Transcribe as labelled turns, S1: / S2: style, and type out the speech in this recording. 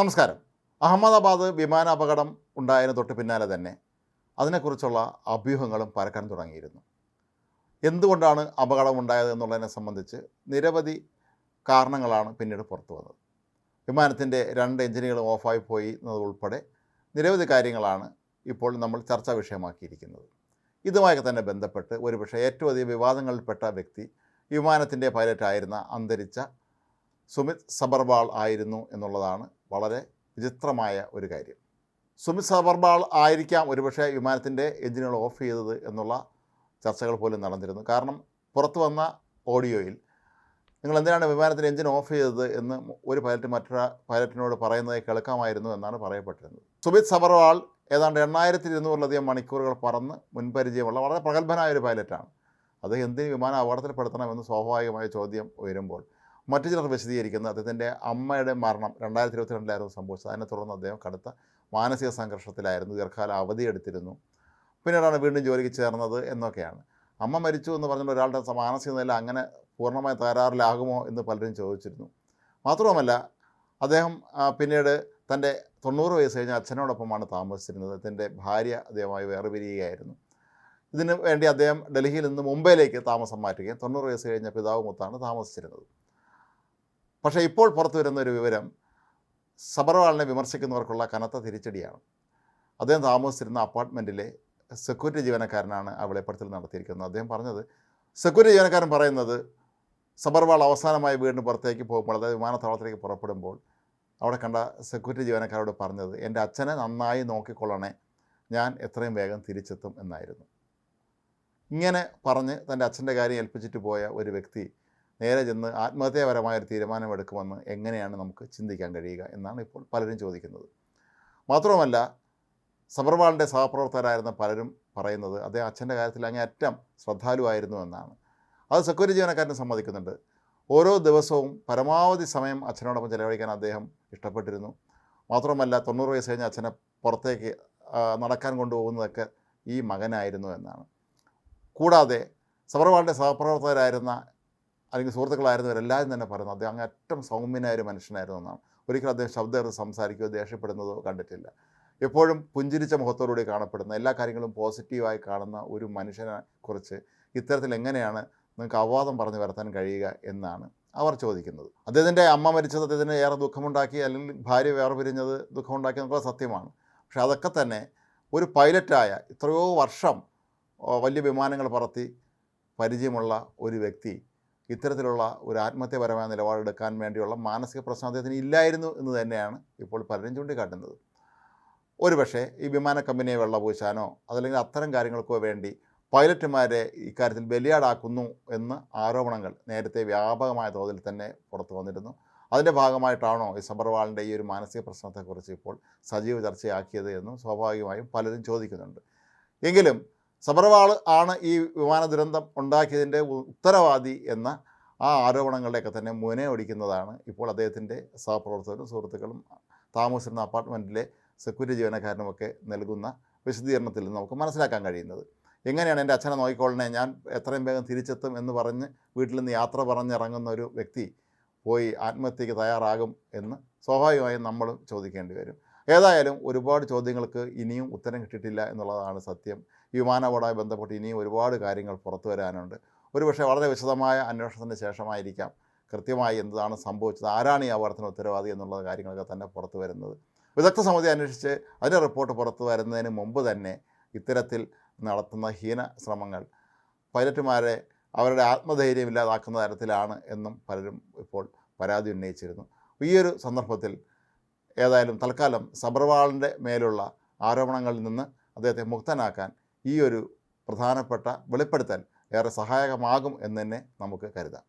S1: നമസ്കാരം. അഹമ്മദാബാദ് വിമാന അപകടം ഉണ്ടായതിന് തൊട്ട് പിന്നാലെ തന്നെ അതിനെക്കുറിച്ചുള്ള അഭ്യൂഹങ്ങളും പരക്കാൻ തുടങ്ങിയിരുന്നു. എന്തുകൊണ്ടാണ് അപകടം ഉണ്ടായത് എന്നുള്ളതിനെ സംബന്ധിച്ച് നിരവധി കാരണങ്ങളാണ് പിന്നീട് പുറത്തു വന്നത്. വിമാനത്തിന്റെ രണ്ട് എഞ്ചിനുകൾ ഓഫായി പോയി എന്നതുൾപ്പെടെ നിരവധി കാര്യങ്ങളാണ് ഇപ്പോൾ നമ്മൾ ചർച്ചാ വിഷയമാക്കിയിരിക്കുന്നത്. ഇതുമായൊക്കെ തന്നെ ബന്ധപ്പെട്ട് ഒരുപക്ഷെ ഏറ്റവും അധികം വിവാദങ്ങളിൽപ്പെട്ട വ്യക്തി വിമാനത്തിന്റെ പൈലറ്റായിരുന്ന അന്തരിച്ച സുമിത് സബർവാൾ ആയിരുന്നു എന്നുള്ളതാണ് വളരെ വിചിത്രമായ ഒരു കാര്യം. സുമിത് സബർവാൾ ആയിരിക്കാം ഒരുപക്ഷെ വിമാനത്തിന്റെ എഞ്ചിനുകൾ ഓഫ് ചെയ്തത് എന്നുള്ള ചർച്ചകൾ പോലും നടന്നിരുന്നു. കാരണം പുറത്തു വന്ന ഓഡിയോയിൽ നിങ്ങൾ എന്തിനാണ് വിമാനത്തിന്റെ എഞ്ചിൻ ഓഫ് ചെയ്തത് എന്ന് ഒരു പൈലറ്റ് മറ്റൊരു പൈലറ്റിനോട് പറയുന്നത് കേൾക്കാമായിരുന്നു എന്നാണ് പറയപ്പെട്ടിരുന്നത്. സുമിത് സബർവാൾ ഏതാണ്ട് എണ്ണായിരത്തി ഇരുന്നൂറിലധികം മണിക്കൂറുകൾ പറന്ന് മുൻപരിചയമുള്ള വളരെ പ്രഗത്ഭനായ ഒരു പൈലറ്റാണ്. അത് എന്തിന് വിമാനം അപകടത്തിൽപ്പെടുത്തണമെന്ന് സ്വാഭാവികമായ ചോദ്യം ഉയരുമ്പോൾ മറ്റു ചിലർ വിശദീകരിക്കുന്നത് അദ്ദേഹത്തിന്റെ അമ്മയുടെ മരണം രണ്ടായിരത്തി ഇരുപത്തിരണ്ടിലായിരുന്നു സംഭവിച്ചത്. അതിനെ തുടർന്ന് അദ്ദേഹം കടുത്ത മാനസിക സംഘർഷത്തിലായിരുന്നു. ദീർഘകാല അവധിയെടുത്തിരുന്നു പിന്നീടാണ് വീണ്ടും ജോലിക്ക് ചേർന്നത് എന്നൊക്കെയാണ്. അമ്മ മരിച്ചു എന്ന് പറഞ്ഞുകൊണ്ട് ഒരാളുടെ മാനസിക നില അങ്ങനെ പൂർണമായി തകരാറിലാകുമോ എന്ന് പലരും ചോദിച്ചിരുന്നു. മാത്രവുമല്ല അദ്ദേഹം പിന്നീട് തന്റെ തൊണ്ണൂറ് വയസ്സ് കഴിഞ്ഞ അച്ഛനോടൊപ്പമാണ് താമസിച്ചിരുന്നത്. അദ്ദേഹത്തിന്റെ ഭാര്യ അദ്ദേഹമായി വേർപിരിയുകയായിരുന്നു. ഇതിനു വേണ്ടി അദ്ദേഹം ഡൽഹിയിൽ നിന്ന് മുംബൈയിലേക്ക് താമസം മാറ്റുകയും തൊണ്ണൂറ് വയസ്സ് കഴിഞ്ഞ പിതാവുമൊത്താണ് താമസിച്ചിരുന്നത്. പക്ഷേ ഇപ്പോൾ പുറത്തു വരുന്ന ഒരു വിവരം സബർവാളിനെ വിമർശിക്കുന്നവർക്കുള്ള കനത്ത തിരിച്ചടിയാണ്. അദ്ദേഹം താമസിച്ചിരുന്ന അപ്പാർട്ട്മെന്റിലെ സെക്യൂരിറ്റി ജീവനക്കാരനാണ് ആ വെളിപ്പെടുത്തൽ നടത്തിയിരിക്കുന്നത്. അദ്ദേഹം പറഞ്ഞത് സെക്യൂരിറ്റി ജീവനക്കാരൻ പറയുന്നത് സബർവാൾ അവസാനമായി വീടിന് പുറത്തേക്ക് പോകുമ്പോൾ അതായത് വിമാനത്താവളത്തിലേക്ക് പുറപ്പെടുമ്പോൾ അവിടെ കണ്ട സെക്യൂരിറ്റി ജീവനക്കാരോട് പറഞ്ഞത് എന്റെ അച്ഛനെ നന്നായി നോക്കിക്കൊള്ളണേ ഞാൻ എത്രയും വേഗം തിരിച്ചെത്തും എന്നായിരുന്നു. ഇങ്ങനെ പറഞ്ഞ് തന്റെ അച്ഛന്റെ കാര്യം ഏൽപ്പിച്ചിട്ട് പോയ ഒരു വ്യക്തി നേരെ ചെന്ന് ആത്മഹത്യാപരമായ ഒരു തീരുമാനമെടുക്കുമെന്ന് എങ്ങനെയാണ് നമുക്ക് ചിന്തിക്കാൻ കഴിയുക എന്നാണ് ഇപ്പോൾ പലരും ചോദിക്കുന്നത്. മാത്രവുമല്ല സബർവാളിന്റെ സഹപ്രവർത്തകരായിരുന്ന പലരും പറയുന്നത് അദ്ദേഹം അച്ഛന്റെ കാര്യത്തിൽ അങ്ങേയറ്റം ശ്രദ്ധാലുവായിരുന്നു എന്നാണ്. അത് സെക്യൂരിറ്റി ജീവനക്കാരന് സമ്മതിക്കുന്നുണ്ട്. ഓരോ ദിവസവും പരമാവധി സമയം അച്ഛനോടൊപ്പം ചെലവഴിക്കാൻ അദ്ദേഹം ഇഷ്ടപ്പെട്ടിരുന്നു. മാത്രമല്ല തൊണ്ണൂറ് വയസ്സ് കഴിഞ്ഞ അച്ഛനെ പുറത്തേക്ക് നടക്കാൻ കൊണ്ടുപോകുന്നതൊക്കെ ഈ മകനായിരുന്നു എന്നാണ്. കൂടാതെ സബർവാളിന്റെ സഹപ്രവർത്തകരായിരുന്ന അല്ലെങ്കിൽ സുഹൃത്തുക്കളായിരുന്നവരെല്ലാവരും തന്നെ പറയുന്നത് അദ്ദേഹം അങ്ങേറ്റം സൗമ്യനായ ഒരു മനുഷ്യനായിരുന്നു എന്നാണ്. ഒരിക്കലും അദ്ദേഹം ശബ്ദം സംസാരിക്കുകയോ ദേഷ്യപ്പെടുന്നതോ കണ്ടിട്ടില്ല. എപ്പോഴും പുഞ്ചിരിച്ച മുഖത്തോടുകൂടി കാണപ്പെടുന്ന എല്ലാ കാര്യങ്ങളും പോസിറ്റീവായി കാണുന്ന ഒരു മനുഷ്യനെ കുറിച്ച് ഇത്തരത്തിൽ എങ്ങനെയാണ് നിങ്ങൾക്ക് അപവാദം പറഞ്ഞു വരുത്താൻ കഴിയുക എന്നാണ് അവർ ചോദിക്കുന്നത്. അദ്ദേഹത്തിന്റെ അമ്മ മരിച്ചത് അദ്ദേഹത്തിന് ഏറെ ദുഃഖമുണ്ടാക്കി അല്ലെങ്കിൽ ഭാര്യ വേറെ പിരിഞ്ഞത് ദുഃഖമുണ്ടാക്കി എന്നുള്ള സത്യമാണ്. പക്ഷെ അതൊക്കെ തന്നെ ഒരു പൈലറ്റായ എത്രയോ വർഷം വലിയ വിമാനങ്ങൾ പറത്തി പരിചയമുള്ള ഒരു വ്യക്തി ഇത്തരത്തിലുള്ള ഒരു ആത്മഹത്യപരമായ നിലപാടെടുക്കാൻ വേണ്ടിയുള്ള മാനസിക പ്രശ്നം അദ്ദേഹത്തിന് ഇല്ലായിരുന്നു എന്ന് തന്നെയാണ് ഇപ്പോൾ പലരും ചൂണ്ടിക്കാട്ടുന്നത്. ഒരുപക്ഷെ ഈ വിമാന കമ്പനിയെ വെള്ളപൂശാനോ അതല്ലെങ്കിൽ അത്തരം കാര്യങ്ങൾക്കോ വേണ്ടി പൈലറ്റുമാരെ ഇക്കാര്യത്തിൽ ബലിയാടാക്കുന്നു എന്ന് ആരോപണങ്ങൾ നേരത്തെ വ്യാപകമായ തോതിൽ തന്നെ പുറത്തു വന്നിരുന്നു. അതിന്റെ ഭാഗമായിട്ടാണോ ഈ സബർവാളിന്റെ ഈ ഒരു മാനസിക പ്രശ്നത്തെക്കുറിച്ച് ഇപ്പോൾ സജീവ ചർച്ചയാക്കിയത് എന്നും സ്വാഭാവികമായും പലരും ചോദിക്കുന്നുണ്ട്. എങ്കിലും സബർവാൾ ആണ് ഈ വിമാന ദുരന്തം ഉണ്ടാക്കിയതിന്റെ ഉത്തരവാദി എന്ന ആ ആരോപണങ്ങളുടെയൊക്കെ തന്നെ മുനെ ഒടിക്കുന്നതാണ് ഇപ്പോൾ അദ്ദേഹത്തിന്റെ സഹപ്രവർത്തകരും സുഹൃത്തുക്കളും താമസിക്കുന്ന അപ്പാർട്ട്മെന്റിലെ സെക്യൂരിറ്റി ജീവനക്കാരനുമൊക്കെ നൽകുന്ന വിശദീകരണത്തിൽ നിന്ന് നമുക്ക് മനസ്സിലാക്കാൻ കഴിയുന്നത്. എങ്ങനെയാണ് എന്റെ അച്ഛനെ നോക്കിക്കോളിനെ ഞാൻ എത്രയും വേഗം തിരിച്ചെത്തും എന്ന് പറഞ്ഞ് വീട്ടിൽ നിന്ന് യാത്ര പറഞ്ഞിറങ്ങുന്ന ഒരു വ്യക്തി പോയി ആത്മഹത്യക്ക് തയ്യാറാകും എന്ന് സ്വാഭാവികമായും നമ്മൾ ചോദിക്കേണ്ടി വരും. ഏതായാലും ഒരുപാട് ചോദ്യങ്ങൾക്ക് ഇനിയും ഉത്തരം കിട്ടിയിട്ടില്ല എന്നുള്ളതാണ് സത്യം. ഈ വിമാനവുമായി ബന്ധപ്പെട്ട് ഇനിയും ഒരുപാട് കാര്യങ്ങൾ പുറത്തു വരാനുണ്ട്. ഒരുപക്ഷെ വളരെ വിശദമായ അന്വേഷണത്തിന് ശേഷമായിരിക്കാം കൃത്യമായി എന്താണ് സംഭവിച്ചത് ആരാണ് ഈ അപകടത്തിന് ഉത്തരവാദി എന്നുള്ള കാര്യങ്ങളൊക്കെ തന്നെ പുറത്തു വരുന്നത്. വിദഗ്ധ സമിതി അന്വേഷിച്ച് അതിന്റെ റിപ്പോർട്ട് പുറത്തു വരുന്നതിന് മുമ്പ് തന്നെ ഇത്തരത്തിൽ നടത്തുന്ന ഹീന ശ്രമങ്ങൾ പൈലറ്റുമാരെ അവരുടെ ആത്മധൈര്യം ഇല്ലാതാക്കുന്ന തരത്തിലാണ് എന്നും പലരും ഇപ്പോൾ പരാതി ഉന്നയിച്ചിരുന്നു. ഈ ഒരു സന്ദർഭത്തിൽ ഏതായാലും തൽക്കാലം സബർവാളിന്റെ മേലുള്ള ആരോപണങ്ങളിൽ നിന്ന് അദ്ദേഹത്തെ മുക്തനാക്കാൻ ഈ ഒരു പ്രധാനപ്പെട്ട വെളിപ്പെടുത്തൽ ഏറെ സഹായകമാകും എന്ന് തന്നെ നമുക്ക് കരുതാം.